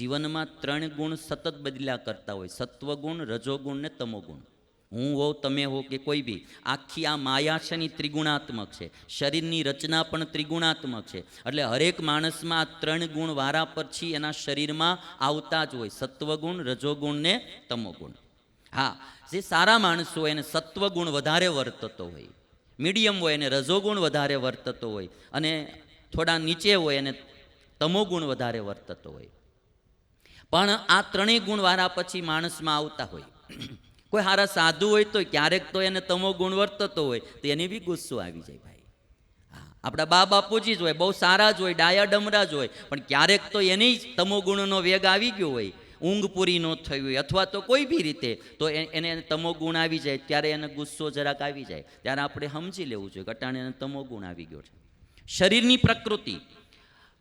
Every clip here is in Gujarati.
જીવનમાં ત્રણ ગુણ સતત બદલ્યા કરતા હોય. સત્વગુણ, રજોગુણ ને તમોગુણ. હું હોઉં, તમે હો કે કોઈ બી. આખી આ માયા છે ની ત્રિગુણાત્મક છે. શરીરની રચના પણ ત્રિગુણાત્મક છે. એટલે હરેક માણસમાં આ ત્રણ ગુણ વારા પછી એના શરીરમાં આવતા જ હોય. સત્વગુણ, રજોગુણ ને તમોગુણ. હા, જે સારા માણસો હોય એને સત્વગુણ વધારે વર્તતો હોય. મીડિયમ હોય એને રજોગુણ વધારે વર્તતો હોય. અને થોડા નીચે હોય એને તમોગુણ વધારે વર્તતો હોય. પણ આ ત્રણેય ગુણવાળા પછી માણસમાં આવતા હોય. કોઈ સારા સાધુ હોય તો ક્યારેક તો એને તમો ગુણ વર્તતો હોય તો એને બી ગુસ્સો આવી જાય ભાઈ. હા, આપણા બા બાપુજી જ હોય, બહુ સારા જ હોય, ડાયા ડમરા જ હોય, પણ ક્યારેક તો એની જ તમો ગુણનો વેગ આવી ગયો હોય, ઊંઘ પૂરી ન થઈ હોય અથવા તો કોઈ બી રીતે તો એને તમો ગુણ આવી જાય, ત્યારે એને ગુસ્સો જરાક આવી જાય. ત્યારે આપણે સમજી લેવું જોઈએ ઘટાણે એને તમો ગુણ આવી ગયો છે. શરીરની પ્રકૃતિ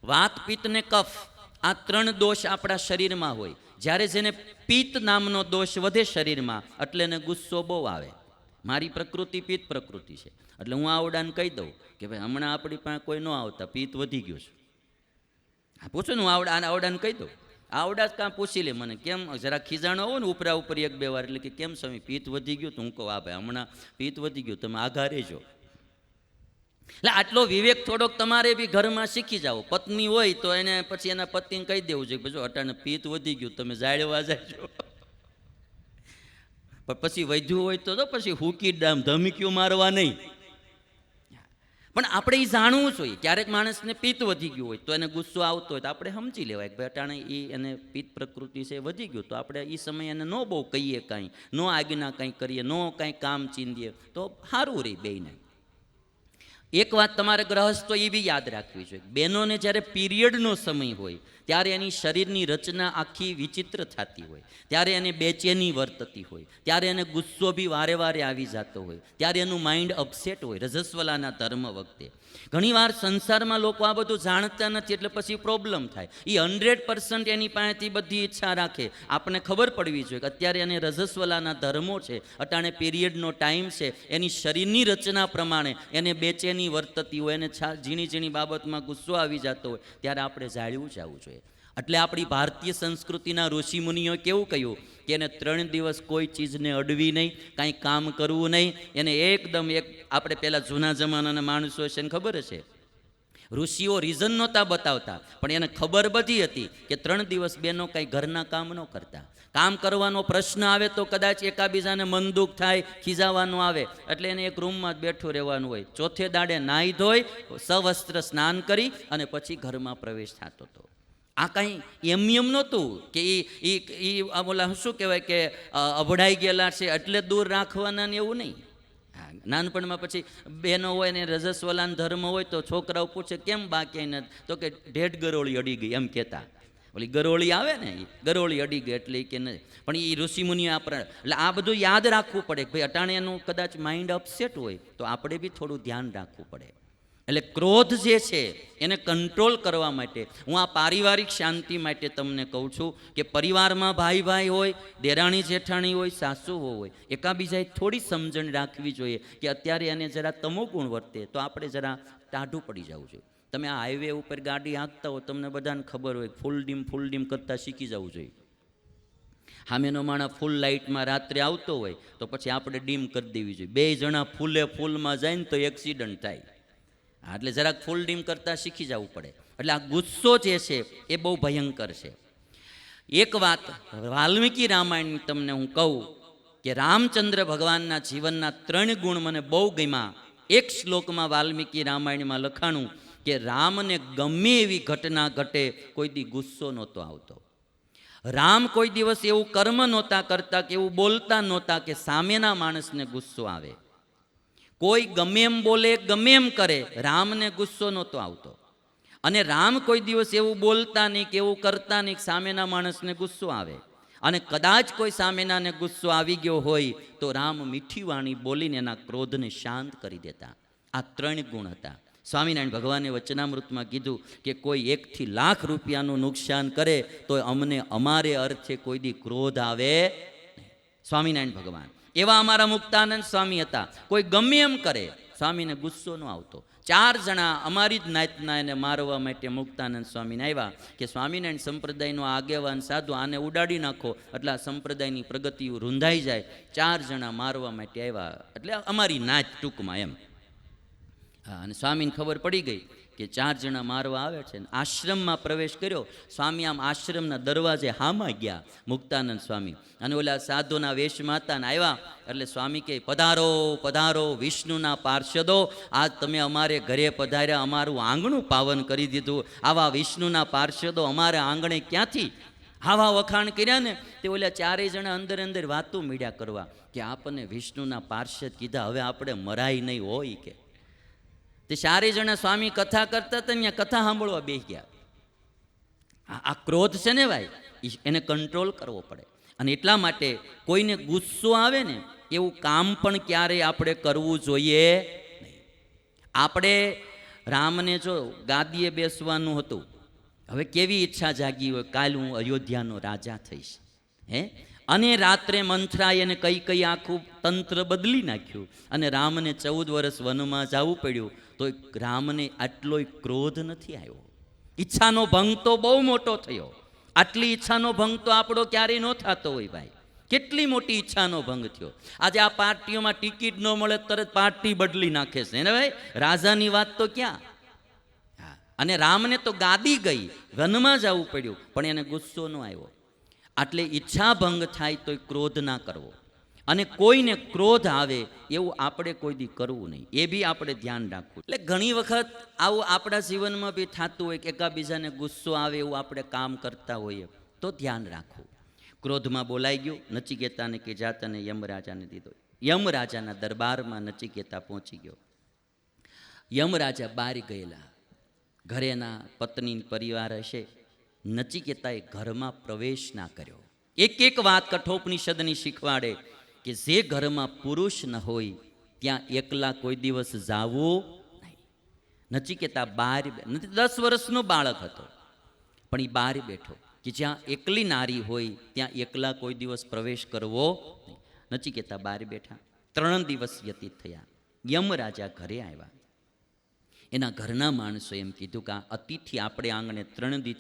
વાત પિત્ત ને કફ આ ત્રણ દોષ આપણા શરીરમાં હોય. જ્યારે જેને પિત્ત નામનો દોષ વધે શરીરમાં, એટલે એને ગુસ્સો બહુ આવે. મારી પ્રકૃતિ પિત્ત પ્રકૃતિ છે. એટલે હું આવડાને કહી દઉં કે ભાઈ, હમણાં આપણી પાસે કોઈ ન આવતા, પિત્ત વધી ગયું છે. હા, પૂછો હું આવડા આવડાને કહી દઉં. આવડા જ કાં પૂછી લે મને, કેમ જરા ખીજાણો હોય ને ઉપરા ઉપર એક બે વાર, એટલે કે કેમ સ્વામી, પિત્ત વધી ગયું તો હું કહું આ ભાઈ, હમણાં પિત્ત વધી ગયું, તમે આઘા રહેજો એટલે આટલો વિવેક થોડોક તમારે બી ઘરમાં શીખી જાઓ. પત્ની હોય તો એને પછી એના પતિને કહી દેવું છે જો અટાણે પિત્ત વધી ગયું, તમે જાળવા જાજો. પણ પછી વધ્યું હોય તો પછી હુકી ડામ ધમકીઓ મારવા નહીં. પણ આપણે એ જાણવું જોઈએ, ક્યારેક માણસને પિત્ત વધી ગયું હોય તો એને ગુસ્સો આવતો હોય તો આપણે સમજી લેવાય કે અટાણે એ એને પિત્ત પ્રકૃતિ છે વધી ગયું, તો આપણે એ સમયે એને ન બહુ કહીએ કાંઈ, ન આજ્ઞા કાંઈ કરીએ, ન કાંઈ કામ ચીંધીએ, તો સારું રહી બેયને. એક વાત તમારે ગ્રહસ્થો એ બી યાદ રાખવી જોઈએ. બહેનોને જ્યારે પીરિયડનો સમય હોય ત્યારે એની શરીરની રચના આખી વિચિત્ર થતી હોય. ત્યારે એને બેચેની વર્તતી હોય. ત્યારે એને ગુસ્સો બી વારે વારે આવી જતો હોય. ત્યારે એનું માઇન્ડ અપસેટ હોય રજસ્વલાના ધર્મ વખતે. ઘણીવાર સંસારમાં લોકો આ બધું જાણતા નથી એટલે પછી પ્રોબ્લેમ થાય. એ હંડ્રેડ પર્સન્ટ એની પાસેથી બધી ઈચ્છા રાખે. આપણને ખબર પડવી જોઈએ કે અત્યારે એને રજસ્વલાના ધર્મો છે, અટાણે પીરિયડનો ટાઈમ છે, એની શરીરની રચના પ્રમાણે એને બેચેની વર્તતી હોય, એને ઝીણી ઝીણી બાબતમાં ગુસ્સો આવી જતો હોય, ત્યારે આપણે જાળવું જવું જોઈએ. એટલે આપણી ભારતીય સંસ્કૃતિના ઋષિમુનિઓ કેવું કહ્યું કે એને ત્રણ દિવસ કોઈ ચીજને અડવી નહીં, કાંઈ કામ કરવું નહીં, એને એકદમ એક આપણે પહેલાં જૂના જમાનાના માણસો છે એને ખબર છે ઋષિઓ રીઝન નહોતા બતાવતા, પણ એને ખબર બધી હતી કે ત્રણ દિવસ બેનો કાંઈ ઘરના કામ ન કરતા. કામ કરવાનો પ્રશ્ન આવે તો કદાચ એકાબીજાને મન દુઃખ થાય, ખીજાવાનું આવે, એટલે એને એક રૂમમાં બેઠું રહેવાનું હોય. ચોથે દાડે નાહી ધોઈ, સવસ્ત્ર સ્નાન કરી અને પછી ઘરમાં પ્રવેશ થતો હતો. આ કાંઈ એમ એમ નહોતું કે એ એ એ બોલા શું કહેવાય કે અભડાઈ ગયેલા છે એટલે દૂર રાખવાના ને એવું નહીં. નાનપણમાં પછી બહેનો હોય ને રજસ્વલાન ધર્મ હોય તો છોકરાઓ પૂછે, કેમ બાકી નથી? તો કે ઢેઢ ગરોળી અડી ગઈ, એમ કહેતા. ઓલી ગરોળી આવે ને ગરોળી અડી ગઈ એટલે કે નહીં. પણ એ ઋષિમુનિઓ આપણે એટલે આ બધું યાદ રાખવું પડે ભાઈ અટાણે એનું કદાચ માઇન્ડ અપસેટ હોય તો આપણે બી થોડું ધ્યાન રાખવું પડે. એટલે ક્રોધ જે છે, એને કંટ્રોલ કરવા માટે, હું આ પારિવારિક શાંતિ માટે તમને કહું છું કે પરિવારમાં ભાઈ ભાઈ હોય, દેરાણી જેઠાણી હોય સાસુઓ હોય, એકાબીજાએ થોડી સમજણ રાખવી જોઈએ કે અત્યારે એને જરા તમોગુણ વર્તે, તો આપણે જરા ટાઢું પડી જવું જોઈએ. તમે આ હાઈવે ઉપર ગાડી હાંકતા હો, તમને બધાને ખબર હોય ફૂલ ડીમ ફૂલ ડીમ કરતાં શીખી જવું જોઈએ. સામેનો માણસ ફૂલ લાઇટમાં રાત્રે આવતો હોય, તો પછી આપણે ડીમ કરી દેવી જોઈએ. બે જણા ફૂલે ફૂલમાં જાય ને તો એક્સિડન્ટ થાય. હા, એટલે જરાક ફૂલ ડીમ કરતાં શીખી જવું પડે. એટલે આ ગુસ્સો જે છે એ બહુ ભયંકર છે. એક વાત વાલ્મીકી રામાયણની તમને હું કહું કે રામચંદ્ર ભગવાનના જીવનના ત્રણ ગુણ મને બહુ ગમ્યા. એક શ્લોકમાં વાલ્મીકી રામાયણમાં લખાણું કે રામને ગમે એવી ઘટના ઘટે કોઈ દી ગુસ્સો નહોતો આવતો. રામ કોઈ દિવસ એવું કર્મ નહોતા કરતા કે એવું બોલતા નહોતા કે સામેના માણસને ગુસ્સો આવે. કોઈ ગમે એમ બોલે ગમે એમ કરે, રામને ગુસ્સો નહોતો આવતો. અને રામ કોઈ દિવસ એવું બોલતા નહીં કે એવું કરતા નહીં સામેના માણસને ગુસ્સો આવે. અને કદાચ કોઈ સામેનાને ગુસ્સો આવી ગયો હોય તો રામ મીઠી વાણી બોલીને એના ક્રોધને શાંત કરી દેતા. આ ત્રણ ગુણ હતા. સ્વામિનારાયણ ભગવાને વચનામૃતમાં કીધું કે કોઈ એકથી લાખ રૂપિયાનું નુકસાન કરે તો અમને અમારે અર્થે કોઈ દી ક્રોધ આવે. સ્વામિનારાયણ ભગવાન. એવા અમારા મુક્તાનંદ સ્વામી હતા. કોઈ ગમે એમ કરે, સ્વામીને ગુસ્સો ન આવતો. ચાર જણા અમારી જ નાતના એને મારવા માટે મુક્તાનંદ સ્વામીને આવ્યા કે, સ્વામિનારાયણ સંપ્રદાયનો આગેવાન સાધુ, આને ઉડાડી નાખો. એટલે આ સંપ્રદાયની પ્રગતિ રૂંધાઈ જાય. ચાર જણા મારવા માટે આવ્યા. એટલે અમારી નાત ટૂંકમાં એમ. હા, અને સ્વામીને ખબર પડી ગઈ કે ચાર જણા મારવા આવે છે ને આશ્રમમાં પ્રવેશ કર્યો, સ્વામી આમ આશ્રમના દરવાજે હામાં ગયા, મુક્તાનંદ સ્વામી. અને ઓલા સાધુના વેશમાં હતા ને આવ્યા એટલે સ્વામી કહે, પધારો પધારો, વિષ્ણુના પાર્ષદો, આજ તમે અમારે ઘરે પધાર્યા, અમારું આંગણું પાવન કરી દીધું. આવા વિષ્ણુના પાર્ષદો અમારે આંગણે ક્યાંથી આવા વખાણ કર્યા ને? તે ઓલા ચારેય જણા અંદર અંદર વાતો મીડ્યા કરવા કે આપણને વિષ્ણુના પાર્ષદ કીધા, હવે આપણે મરાય નહીં હોય કે. તે ચારે જણા સ્વામી કથા કરતા હતા ને કથા સાંભળવા બેસી ગયા આ ક્રોધ છે ને ભાઈ એને કંટ્રોલ કરવો પડે. અને એટલા માટે કોઈને ગુસ્સો આવે ને, એવું કામ પણ ક્યારેય આપણે કરવું જોઈએ નહીં. આપણે રામને જો ગાદીએ બેસવાનું હતું, હવે કેવી ઈચ્છા જાગી હોય? કાલ હું અયોધ્યાનો રાજા થઈશ. હે? અને રાત્રે મંથરાએ એને કઈ કઈ આખું તંત્ર બદલી નાખ્યું. અને રામને ચૌદ વર્ષ વનમાં જવું પડ્યું. તો રામને આટલોય ક્રોધ નથી આવ્યો. ઈચ્છાનો ભંગ તો બહુ મોટો થયો. આટલી ઈચ્છાનો ભંગ તો આપણો ક્યારેય ન થતો હોય ભાઈ. કેટલી મોટી ઈચ્છાનો ભંગ થયો. આજે આ પાર્ટીઓમાં ટિકિટ ન મળે તરત પાર્ટી બદલી નાખે છે. ને ભાઈ, રાજાની વાત તો ક્યાં. અને રામને તો ગાદી ગઈ, વનમાં જવું પડ્યું, પણ એને ગુસ્સો ન આવ્યો. આટલે ઈચ્છા ભંગ થાય તોય ક્રોધ ના કરવો. અને કોઈને ક્રોધ આવે એવું આપણે કોઈ દી કરવું નહીં. એ બી આપણે ધ્યાન રાખવું. એટલે ઘણી વખત આવું આપણા જીવનમાં બી થતું હોય કે એકાબીજાને ગુસ્સો આવે એવું આપણે કામ કરતા હોઈએ, તો ધ્યાન રાખવું. ક્રોધમાં બોલાઈ ગયું, નચિકેતાને કે જાતને યમરાજાને દીધો. યમરાજાના દરબારમાં નચિકેતા પહોંચી ગયો. યમરાજા બહાર ગયેલા. ઘરેના પત્ની પરિવાર હશે. નચિકેતાએ ઘરમાં પ્રવેશ ના કર્યો. એક એક વાત કઠોપનિષદની શીખવાડે. કે જે ઘરમાં પુરુષ ન હોય, ત્યાં એકલા કોઈ દિવસ જાવું નહીં. નચિકેતા બાર નથી, દસ વર્ષનો બાળક હતો, પણ એ બહાર બેઠો કે જ્યાં એકલી નારી હોય, ત્યાં એકલા કોઈ દિવસ પ્રવેશ કરવો નહીં. નચિકેતા બહાર બેઠા. ત્રણ દિવસ વ્યતીત થયા. યમરાજા ઘરે આવ્યા. એના ઘરના માણસો એમ કીધું કે આ અતિથિ આપણે આંગણે ત્રણ દી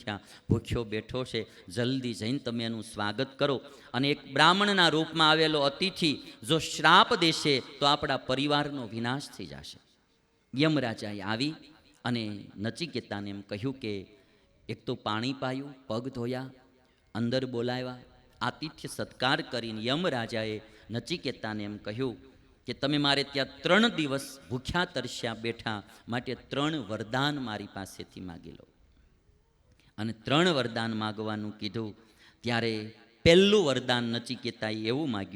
ભૂખ્યો બેઠો છે, જલ્દી જઈને તમે એનું સ્વાગત કરો. અને એક બ્રાહ્મણના રૂપમાં આવેલો અતિથિ જો શ્રાપ દેશે તો આપણા પરિવારનો વિનાશ થઈ જશે. યમરાજાએ આવી અને નચિકેતાને એમ કહ્યું કે એક તો પાણી પાયું, પગ ધોયા, અંદર બોલાવ્યા. આતિથ્ય સત્કાર કરીને યમરાજાએ નચિકેતાને એમ કહ્યું કે તમે મારે ત્યાં ત્રણ દિવસ ભૂખ્યા તરસ્યા બેઠા માટે ત્રણ વરદાન મારી પાસેથી માગી લો અને ત્રણ વરદાન માગવાનું કીધું, ત્યારે પહેલું વરદાન નચિકેતાએ એવું માગ્યું